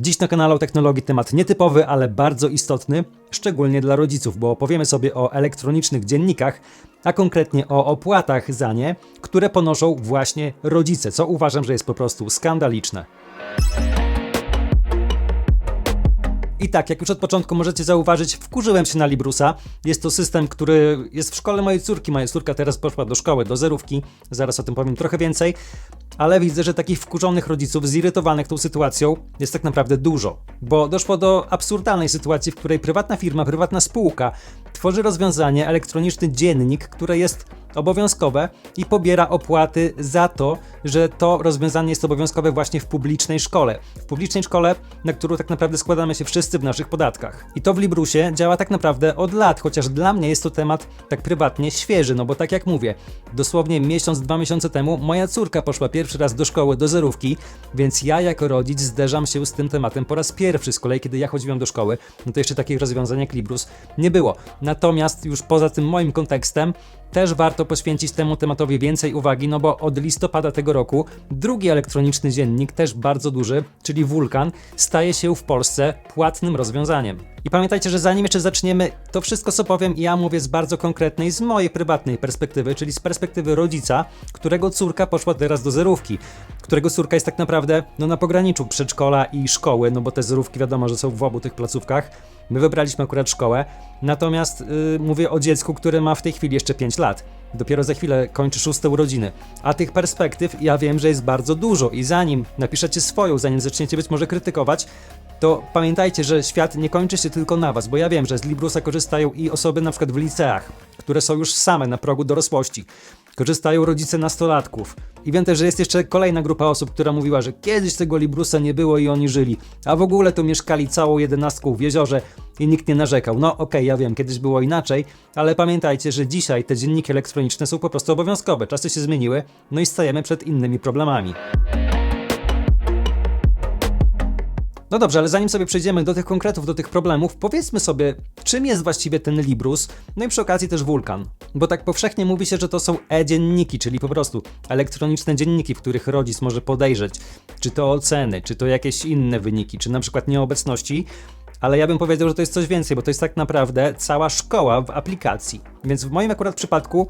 Dziś na kanale o technologii temat nietypowy, ale bardzo istotny, szczególnie dla rodziców, bo opowiemy sobie o elektronicznych dziennikach, a konkretnie o opłatach za nie, które ponoszą właśnie rodzice, co uważam, że jest po prostu skandaliczne. I tak, jak już od początku możecie zauważyć, wkurzyłem się na Librusa. Jest to system, który jest w szkole mojej córki. Moja córka teraz poszła do szkoły, do zerówki. Zaraz o tym powiem trochę więcej. Ale widzę, że takich wkurzonych rodziców, zirytowanych tą sytuacją, jest tak naprawdę dużo. Bo doszło do absurdalnej sytuacji, w której prywatna firma, prywatna spółka tworzy rozwiązanie, elektroniczny dziennik, które jest obowiązkowe i pobiera opłaty za to, że to rozwiązanie jest obowiązkowe właśnie w publicznej szkole. W publicznej szkole, na którą tak naprawdę składamy się wszyscy w naszych podatkach. I to w Librusie działa tak naprawdę od lat, chociaż dla mnie jest to temat tak prywatnie świeży, no bo tak jak mówię, dosłownie miesiąc, dwa miesiące temu moja córka poszła pierwszy raz do szkoły, do zerówki, więc ja jako rodzic zderzam się z tym tematem po raz pierwszy. Z kolei, kiedy ja chodziłem do szkoły, no to jeszcze takich rozwiązań jak Librus nie było. Natomiast już poza tym moim kontekstem, też warto poświęcić temu tematowi więcej uwagi, no bo od listopada tego roku drugi elektroniczny dziennik, też bardzo duży, czyli Vulkan, staje się w Polsce płatnym rozwiązaniem. I pamiętajcie, że zanim jeszcze zaczniemy, to wszystko co powiem, ja mówię z bardzo konkretnej, z mojej prywatnej perspektywy, czyli z perspektywy rodzica, którego córka poszła teraz do zerówki, którego córka jest tak naprawdę no, na pograniczu przedszkola i szkoły, no bo te zerówki wiadomo, że są w obu tych placówkach. My wybraliśmy akurat szkołę, natomiast yy, mówię o dziecku, które ma w tej chwili jeszcze 5 lat. Dopiero za chwilę kończy szóste urodziny. A tych perspektyw ja wiem, że jest bardzo dużo i zanim napiszecie swoją, zanim zaczniecie być może krytykować, to pamiętajcie, że świat nie kończy się tylko na was, bo ja wiem, że z Librusa korzystają i osoby na przykład w liceach, które są już same na progu dorosłości. Korzystają rodzice nastolatków. I wiem też, że jest jeszcze kolejna grupa osób, która mówiła, że kiedyś tego Librusa nie było i oni żyli, a w ogóle to mieszkali całą jedenastką w jeziorze i nikt nie narzekał. No okej, okay, ja wiem, kiedyś było inaczej, ale pamiętajcie, że dzisiaj te dzienniki elektroniczne są po prostu obowiązkowe. Czasy się zmieniły, no i stajemy przed innymi problemami. No dobrze, ale zanim sobie przejdziemy do tych konkretów, do tych problemów, powiedzmy sobie, czym jest właściwie ten Librus, no i przy okazji też Wulkan. Bo tak powszechnie mówi się, że to są e-dzienniki, czyli po prostu elektroniczne dzienniki, w których rodzic może podejrzeć, czy to oceny, czy to jakieś inne wyniki, czy na przykład nieobecności, ale ja bym powiedział, że to jest coś więcej, bo to jest tak naprawdę cała szkoła w aplikacji. Więc w moim akurat przypadku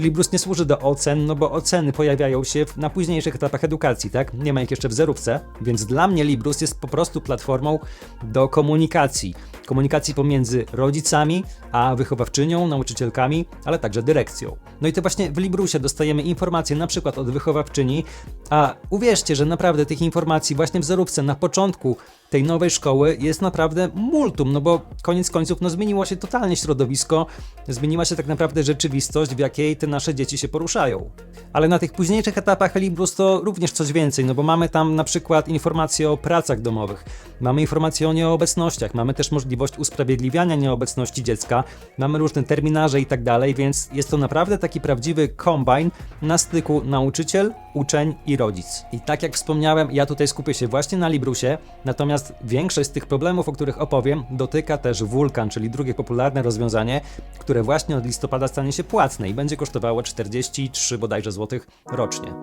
Librus nie służy do ocen, no bo oceny pojawiają się na późniejszych etapach edukacji, tak? Nie ma ich jeszcze w zerówce, więc dla mnie Librus jest po prostu platformą do komunikacji. Komunikacji pomiędzy rodzicami, a wychowawczynią, nauczycielkami, ale także dyrekcją. No i to właśnie w Librusie dostajemy informacje na przykład od wychowawczyni, a uwierzcie, że naprawdę tych informacji właśnie w zerówce na początku tej nowej szkoły jest naprawdę multum, no bo koniec końców no zmieniło się totalnie środowisko, zmieniła się tak naprawdę rzeczywistość, w jakiej te nasze dzieci się poruszają. Ale na tych późniejszych etapach Librus to również coś więcej, no bo mamy tam na przykład informacje o pracach domowych, mamy informacje o nieobecnościach, mamy też możliwość usprawiedliwiania nieobecności dziecka, mamy różne terminarze i tak dalej, więc jest to naprawdę taki prawdziwy kombine na styku nauczyciel, uczeń i rodzic. I tak jak wspomniałem, ja tutaj skupię się właśnie na Librusie, natomiast większość z tych problemów, o których opowiem, dotyka też Vulkan, czyli drugie popularne rozwiązanie, które właśnie od listopada stanie się płatne i będzie kosztowało 43 bodajże złotych rocznie.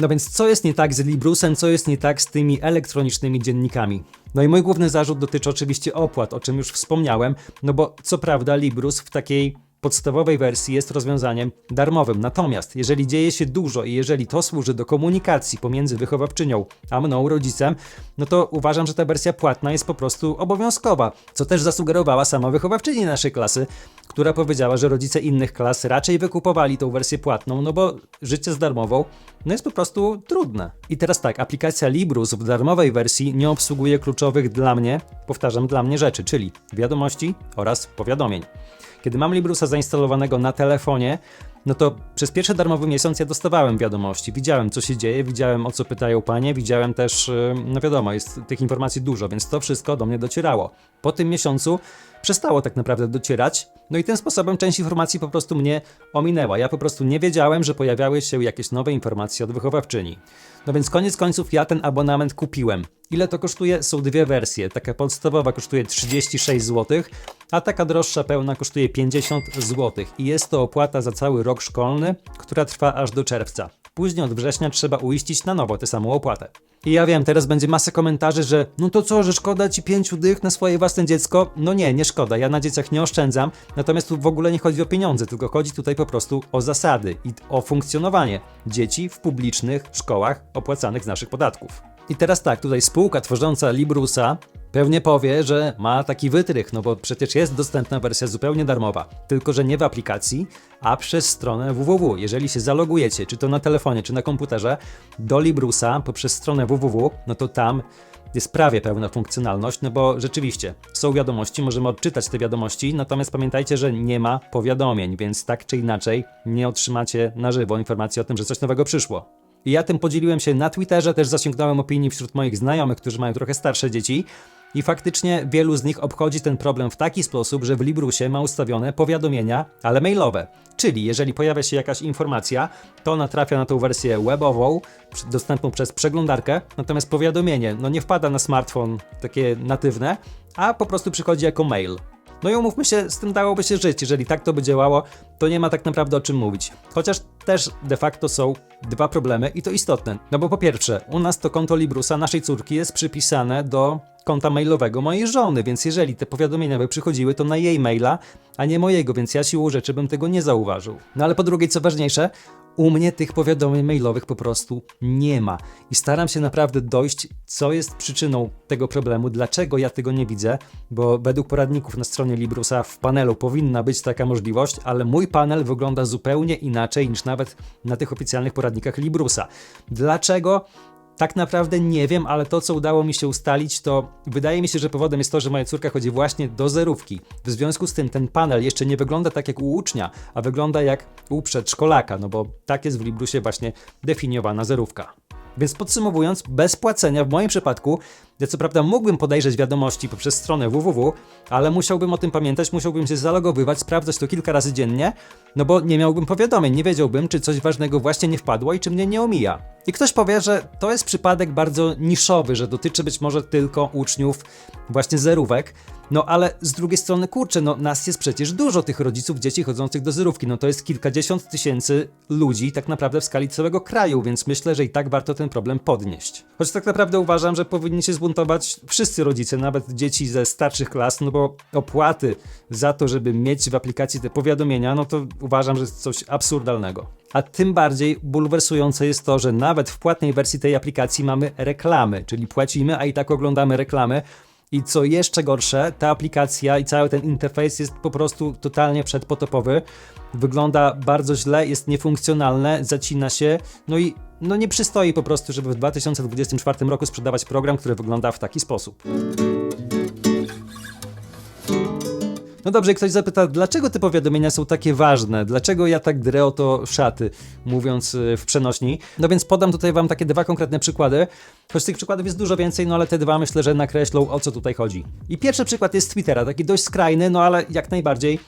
No więc co jest nie tak z Librusem, co jest nie tak z tymi elektronicznymi dziennikami? No i mój główny zarzut dotyczy oczywiście opłat, o czym już wspomniałem, no bo co prawda Librus w takiej podstawowej wersji jest rozwiązaniem darmowym. Natomiast jeżeli dzieje się dużo i jeżeli to służy do komunikacji pomiędzy wychowawczynią a mną, rodzicem, no to uważam, że ta wersja płatna jest po prostu obowiązkowa, co też zasugerowała sama wychowawczyni naszej klasy, która powiedziała, że rodzice innych klas raczej wykupowali tą wersję płatną, no bo życie z darmową no jest po prostu trudne. I teraz tak, aplikacja Librus w darmowej wersji nie obsługuje kluczowych dla mnie, powtarzam dla mnie rzeczy, czyli wiadomości oraz powiadomień. Kiedy mam Librusa zainstalowanego na telefonie, no to przez pierwszy darmowy miesiąc ja dostawałem wiadomości, widziałem co się dzieje, widziałem o co pytają panie, widziałem też, y, no wiadomo, jest tych informacji dużo, więc to wszystko do mnie docierało. Po tym miesiącu przestało tak naprawdę docierać, no i tym sposobem część informacji po prostu mnie ominęła. Ja po prostu nie wiedziałem, że pojawiały się jakieś nowe informacje od wychowawczyni. No więc koniec końców ja ten abonament kupiłem. Ile to kosztuje? Są dwie wersje. Taka podstawowa kosztuje 36 zł, a taka droższa pełna kosztuje 50 zł. I jest to opłata za cały rok szkolny, która trwa aż do czerwca. Później od września trzeba uiścić na nowo tę samą opłatę. I ja wiem, teraz będzie masa komentarzy, że no to co, że szkoda ci pięciu dych na swoje własne dziecko? No nie, nie szkoda, ja na dzieciach nie oszczędzam, natomiast tu w ogóle nie chodzi o pieniądze, tylko chodzi tutaj po prostu o zasady i o funkcjonowanie dzieci w publicznych szkołach opłacanych z naszych podatków. I teraz tak, tutaj spółka tworząca Librusa pewnie powie, że ma taki wytrych, no bo przecież jest dostępna wersja zupełnie darmowa, tylko że nie w aplikacji, a przez stronę www. Jeżeli się zalogujecie, czy to na telefonie, czy na komputerze, do Librusa poprzez stronę www, no to tam jest prawie pełna funkcjonalność, no bo rzeczywiście są wiadomości, możemy odczytać te wiadomości, natomiast pamiętajcie, że nie ma powiadomień, więc tak czy inaczej nie otrzymacie na żywo informacji o tym, że coś nowego przyszło. I ja tym podzieliłem się na Twitterze, też zasięgnąłem opinii wśród moich znajomych, którzy mają trochę starsze dzieci. I faktycznie wielu z nich obchodzi ten problem w taki sposób, że w Librusie ma ustawione powiadomienia, ale mailowe. Czyli jeżeli pojawia się jakaś informacja, to ona trafia na tą wersję webową, dostępną przez przeglądarkę, natomiast powiadomienie no nie wpada na smartfon takie natywne, a po prostu przychodzi jako mail. No i umówmy się, z tym dałoby się żyć. Jeżeli tak to by działało, to nie ma tak naprawdę o czym mówić. Chociaż też de facto są dwa problemy i to istotne. No bo po pierwsze, u nas to konto Librusa naszej córki jest przypisane do konta mailowego mojej żony, więc jeżeli te powiadomienia by przychodziły, to na jej maila, a nie mojego, więc ja siłą rzeczy bym tego nie zauważył. No ale po drugie, co ważniejsze, u mnie tych powiadomień mailowych po prostu nie ma. I staram się naprawdę dojść, co jest przyczyną tego problemu, dlaczego ja tego nie widzę, bo według poradników na stronie Librusa w panelu powinna być taka możliwość, ale mój panel wygląda zupełnie inaczej niż nawet na tych oficjalnych poradnikach Librusa. Dlaczego? Tak naprawdę nie wiem, ale to, co udało mi się ustalić, to wydaje mi się, że powodem jest to, że moja córka chodzi właśnie do zerówki. W związku z tym ten panel jeszcze nie wygląda tak jak u ucznia, a wygląda jak u przedszkolaka, no bo tak jest w Librusie właśnie definiowana zerówka. Więc podsumowując, bez płacenia w moim przypadku, ja co prawda mógłbym podejrzeć wiadomości poprzez stronę www, ale musiałbym o tym pamiętać, musiałbym się zalogowywać, sprawdzać to kilka razy dziennie, no bo nie miałbym powiadomień, nie wiedziałbym, czy coś ważnego właśnie nie wpadło i czy mnie nie omija. I ktoś powie, że to jest przypadek bardzo niszowy, że dotyczy być może tylko uczniów właśnie zerówek, no ale z drugiej strony, kurczę, no nas jest przecież dużo tych rodziców dzieci chodzących do zerówki, no to jest kilkadziesiąt tysięcy ludzi tak naprawdę w skali całego kraju, więc myślę, że i tak warto ten problem podnieść. Choć tak naprawdę uważam, że powinni się zbuntować wszyscy rodzice, nawet dzieci ze starszych klas, no bo opłaty za to, żeby mieć w aplikacji te powiadomienia, no to uważam, że jest coś absurdalnego. A tym bardziej bulwersujące jest to, że nawet w płatnej wersji tej aplikacji mamy reklamy, czyli płacimy, a i tak oglądamy reklamy. I co jeszcze gorsze, ta aplikacja i cały ten interfejs jest po prostu totalnie przedpotopowy. Wygląda bardzo źle, jest niefunkcjonalne, zacina się, no i no nie przystoi po prostu, żeby w 2024 roku sprzedawać program, który wygląda w taki sposób. No dobrze, ktoś zapyta, dlaczego te powiadomienia są takie ważne? Dlaczego ja tak drę o to szaty, mówiąc y, w przenośni? No więc podam tutaj wam takie dwa konkretne przykłady. Choć tych przykładów jest dużo więcej, no ale te dwa myślę, że nakreślą o co tutaj chodzi. I pierwszy przykład jest Twittera, taki dość skrajny, no ale jak najbardziej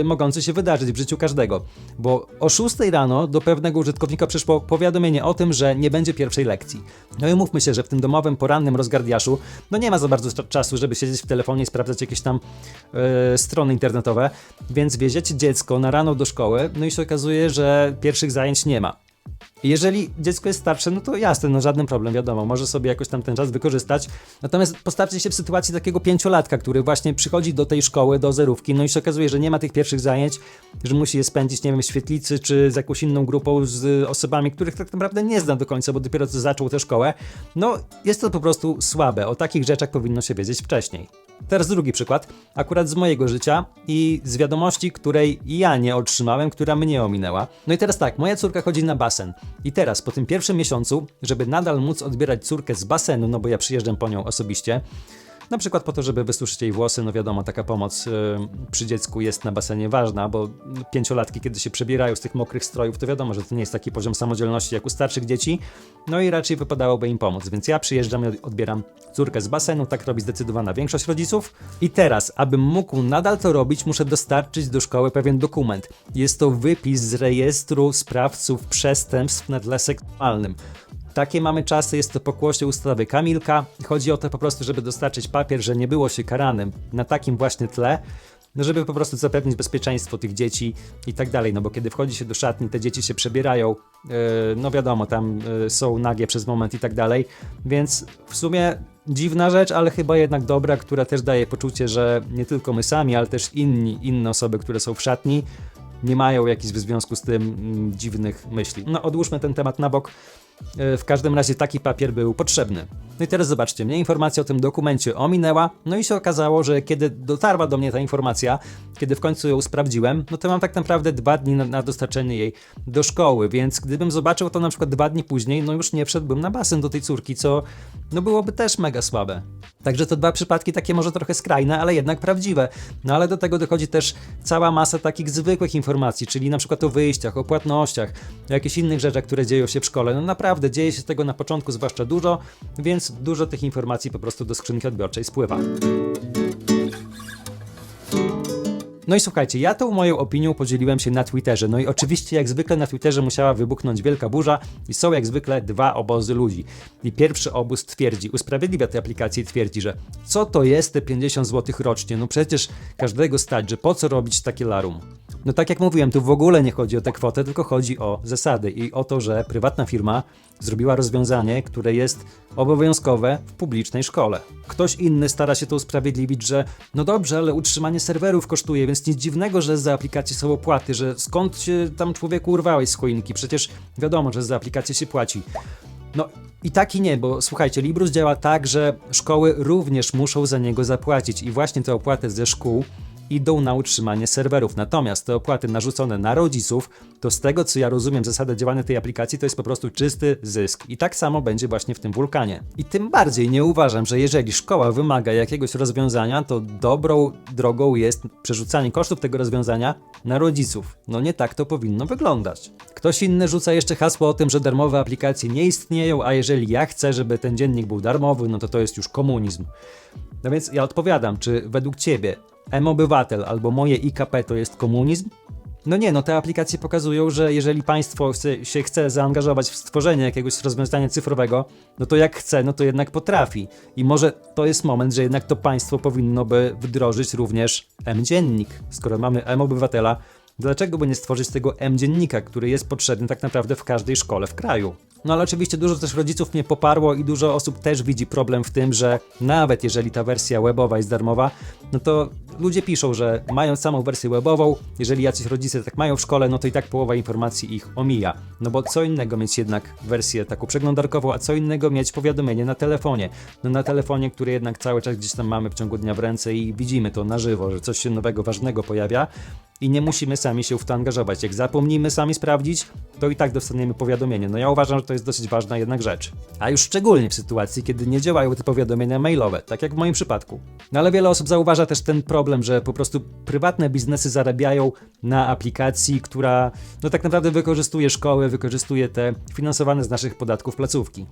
y, mogący się wydarzyć w życiu każdego. Bo o 6 rano do pewnego użytkownika przyszło powiadomienie o tym, że nie będzie pierwszej lekcji. No i mówmy się, że w tym domowym, porannym rozgardiaszu, no nie ma za bardzo cza- czasu, żeby siedzieć w telefonie i sprawdzać jakieś tam y, strony internetowe, więc wieziecie dziecko na rano do szkoły, no i się okazuje, że pierwszych zajęć nie ma. Jeżeli dziecko jest starsze, no to jasne, no żaden problem, wiadomo, może sobie jakoś tam ten czas wykorzystać. Natomiast postawcie się w sytuacji takiego pięciolatka, który właśnie przychodzi do tej szkoły, do zerówki, no i się okazuje, że nie ma tych pierwszych zajęć, że musi je spędzić, nie wiem, w świetlicy, czy z jakąś inną grupą, z osobami, których tak naprawdę nie zna do końca, bo dopiero co zaczął tę szkołę. No, jest to po prostu słabe. O takich rzeczach powinno się wiedzieć wcześniej. Teraz drugi przykład, akurat z mojego życia i z wiadomości, której ja nie otrzymałem, która mnie ominęła. No i teraz tak, moja córka chodzi na basen. I teraz, po tym pierwszym miesiącu, żeby nadal móc odbierać córkę z basenu, no bo ja przyjeżdżam po nią osobiście, na przykład po to, żeby wysuszyć jej włosy, no wiadomo, taka pomoc y, przy dziecku jest na basenie ważna, bo pięciolatki, kiedy się przebierają z tych mokrych strojów, to wiadomo, że to nie jest taki poziom samodzielności jak u starszych dzieci, no i raczej wypadałoby im pomóc. Więc ja przyjeżdżam i odbieram córkę z basenu, tak robi zdecydowana większość rodziców. I teraz, abym mógł nadal to robić, muszę dostarczyć do szkoły pewien dokument. Jest to wypis z rejestru sprawców przestępstw na tle seksualnym. Takie mamy czasy, jest to pokłosie ustawy Kamilka. Chodzi o to po prostu, żeby dostarczyć papier, że nie było się karanym na takim właśnie tle. no żeby po prostu zapewnić bezpieczeństwo tych dzieci i tak dalej, no bo kiedy wchodzi się do szatni, te dzieci się przebierają, yy, no wiadomo, tam yy, są nagie przez moment i tak dalej, więc w sumie dziwna rzecz, ale chyba jednak dobra, która też daje poczucie, że nie tylko my sami, ale też inni, inne osoby, które są w szatni, nie mają jakichś w związku z tym mm, dziwnych myśli. No odłóżmy ten temat na bok. E, W każdym razie taki papier był potrzebny. No i teraz zobaczcie, mnie informacja o tym dokumencie ominęła, no i się okazało, że kiedy dotarła do mnie ta informacja, kiedy w końcu ją sprawdziłem, no to mam tak naprawdę dwa dni na, na dostarczenie jej do szkoły, więc gdybym zobaczył to na przykład dwa dni później, no już nie wszedłbym na basen do tej córki, co no byłoby też mega słabe. Także to dwa przypadki takie może trochę skrajne, ale jednak prawdziwe. No ale do tego dochodzi też cała masa takich zwykłych informacji, czyli na przykład o wyjściach, o płatnościach, o jakichś innych rzeczach, które dzieją się w szkole. No naprawdę, dzieje się tego na początku zwłaszcza dużo, więc dużo tych informacji po prostu do skrzynki odbiorczej spływa. No i słuchajcie, ja tą moją opinią podzieliłem się na Twitterze. No i oczywiście, jak zwykle na Twitterze musiała wybuchnąć wielka burza i są jak zwykle dwa obozy ludzi. I pierwszy obóz twierdzi, usprawiedliwia tę aplikację i twierdzi, że co to jest te 50 zł rocznie? No przecież każdego stać, że po co robić takie larum? No tak jak mówiłem, tu w ogóle nie chodzi o tę kwotę, tylko chodzi o zasady i o to, że prywatna firma zrobiła rozwiązanie, które jest obowiązkowe w publicznej szkole. Ktoś inny stara się to usprawiedliwić, że no dobrze, ale utrzymanie serwerów kosztuje, więc nic dziwnego, że za aplikację są opłaty, że skąd się tam człowieku urwałeś z choinki, przecież wiadomo, że za aplikację się płaci. No i tak i nie, bo słuchajcie, Librus działa tak, że szkoły również muszą za niego zapłacić i właśnie te opłaty ze szkół idą na utrzymanie serwerów. Natomiast te opłaty narzucone na rodziców, to z tego co ja rozumiem zasadę działania tej aplikacji, to jest po prostu czysty zysk. I tak samo będzie właśnie w tym wulkanie. I tym bardziej nie uważam, że jeżeli szkoła wymaga jakiegoś rozwiązania, to dobrą drogą jest przerzucanie kosztów tego rozwiązania na rodziców. No nie tak to powinno wyglądać. Ktoś inny rzuca jeszcze hasło o tym, że darmowe aplikacje nie istnieją, a jeżeli ja chcę, żeby ten dziennik był darmowy, no to to jest już komunizm. No więc ja odpowiadam, czy według ciebie M-Obywatel albo moje IKP to jest komunizm? No nie, no te aplikacje pokazują, że jeżeli państwo chce, się chce zaangażować w stworzenie jakiegoś rozwiązania cyfrowego, no to jak chce, no to jednak potrafi. I może to jest moment, że jednak to państwo powinno by wdrożyć również M-Dziennik. Skoro mamy M-Obywatela, dlaczego by nie stworzyć tego M-Dziennika, który jest potrzebny tak naprawdę w każdej szkole w kraju? No ale oczywiście dużo też rodziców mnie poparło i dużo osób też widzi problem w tym, że nawet jeżeli ta wersja webowa jest darmowa, no to ludzie piszą, że mając samą wersję webową, jeżeli jacyś rodzice tak mają w szkole, no to i tak połowa informacji ich omija. No bo co innego mieć jednak wersję taką przeglądarkową, a co innego mieć powiadomienie na telefonie. No na telefonie, który jednak cały czas gdzieś tam mamy w ciągu dnia w ręce i widzimy to na żywo, że coś się nowego, ważnego pojawia i nie musimy sami się w to angażować. Jak zapomnimy sami sprawdzić, to i tak dostaniemy powiadomienie. No ja uważam, że to jest dosyć ważna jednak rzecz. A już szczególnie w sytuacji, kiedy nie działają te powiadomienia mailowe, tak jak w moim przypadku. No ale wiele osób zauważa też ten problem, że po prostu prywatne biznesy zarabiają na aplikacji, która no tak naprawdę wykorzystuje szkoły, wykorzystuje te finansowane z naszych podatków placówki.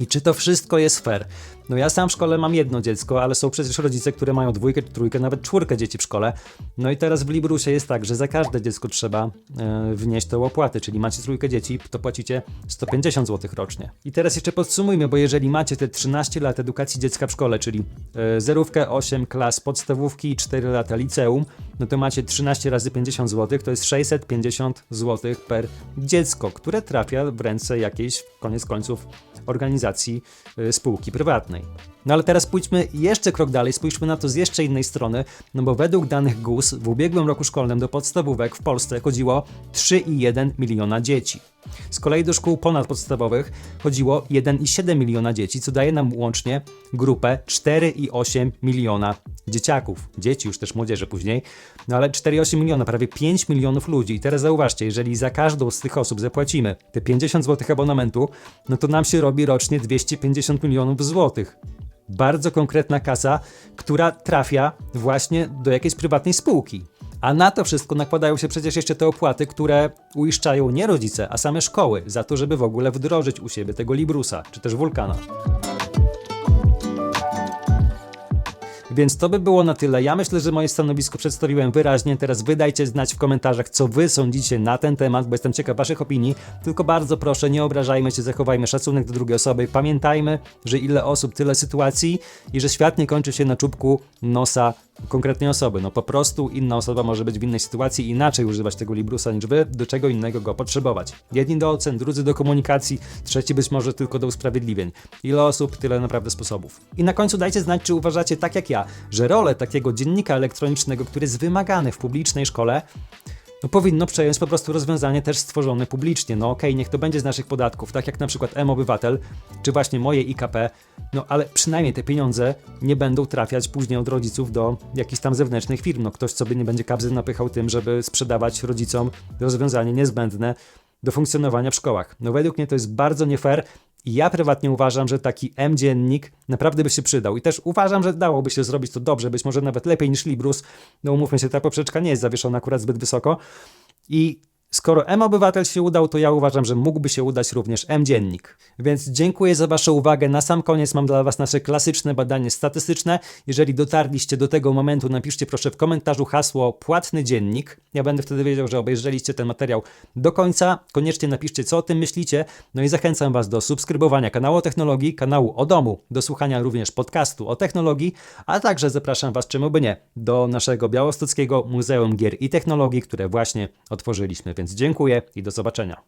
I czy to wszystko jest fair? No ja sam w szkole mam jedno dziecko, ale są przecież rodzice, które mają dwójkę, trójkę, nawet czwórkę dzieci w szkole. No i teraz w Librusie jest tak, że za każde dziecko trzeba e, wnieść te opłaty, czyli macie trójkę dzieci, to płacicie 150 zł rocznie. I teraz jeszcze podsumujmy, bo jeżeli macie te 13 lat edukacji dziecka w szkole, czyli e, zerówkę, 8 klas podstawówki i 4 lata liceum, no to macie 13 razy 50 zł, to jest 650 zł per dziecko, które trafia w ręce jakiejś, koniec końców, organizacji y, spółki prywatnej. No ale teraz pójdźmy jeszcze krok dalej, spójrzmy na to z jeszcze innej strony, no bo według danych GUS w ubiegłym roku szkolnym do podstawówek w Polsce chodziło 3,1 miliona dzieci. Z kolei do szkół ponadpodstawowych chodziło 1,7 miliona dzieci, co daje nam łącznie grupę 4,8 miliona dzieciaków. Dzieci, już też młodzieży później, no ale 4,8 miliona, prawie 5 milionów ludzi. I teraz zauważcie, jeżeli za każdą z tych osób zapłacimy te 50 zł abonamentu, no to nam się robi rocznie 250 milionów złotych bardzo konkretna kasa, która trafia właśnie do jakiejś prywatnej spółki. A na to wszystko nakładają się przecież jeszcze te opłaty, które uiszczają nie rodzice, a same szkoły, za to, żeby w ogóle wdrożyć u siebie tego Librusa, czy też Wulkana. Więc to by było na tyle. Ja myślę, że moje stanowisko przedstawiłem wyraźnie. Teraz wydajcie znać w komentarzach, co wy sądzicie na ten temat, bo jestem ciekaw waszych opinii. Tylko bardzo proszę, nie obrażajmy się, zachowajmy szacunek do drugiej osoby. Pamiętajmy, że ile osób, tyle sytuacji i że świat nie kończy się na czubku nosa konkretnej osoby. No po prostu inna osoba może być w innej sytuacji inaczej używać tego Librusa niż wy, do czego innego go potrzebować. Jedni do ocen, drudzy do komunikacji, trzeci być może tylko do usprawiedliwień. Ile osób, tyle naprawdę sposobów. I na końcu dajcie znać, czy uważacie tak jak ja, że rolę takiego dziennika elektronicznego, który jest wymagany w publicznej szkole, no powinno przejąć po prostu rozwiązanie też stworzone publicznie. No okej, niech to będzie z naszych podatków, tak jak na przykład M-Obywatel, czy właśnie moje IKP, no ale przynajmniej te pieniądze nie będą trafiać później od rodziców do jakichś tam zewnętrznych firm. No ktoś sobie nie będzie kabzy napychał tym, żeby sprzedawać rodzicom rozwiązanie niezbędne do funkcjonowania w szkołach. No według mnie to jest bardzo nie fair ja prywatnie uważam, że taki M-dziennik naprawdę by się przydał. I też uważam, że dałoby się zrobić to dobrze, być może nawet lepiej niż Librus. No umówmy się, ta poprzeczka nie jest zawieszona akurat zbyt wysoko. I skoro M-Obywatel się udał, to ja uważam, że mógłby się udać również M-Dziennik. Więc dziękuję za Waszą uwagę. Na sam koniec mam dla Was nasze klasyczne badanie statystyczne. Jeżeli dotarliście do tego momentu, napiszcie proszę w komentarzu hasło płatny dziennik. Ja będę wtedy wiedział, że obejrzeliście ten materiał do końca. Koniecznie napiszcie, co o tym myślicie. No i zachęcam Was do subskrybowania kanału o technologii, kanału o domu, do słuchania również podcastu o technologii, a także zapraszam Was, czemu by nie, do naszego Białostockiego Muzeum Gier i Technologii, które właśnie otworzyliśmy. Więc dziękuję i do zobaczenia.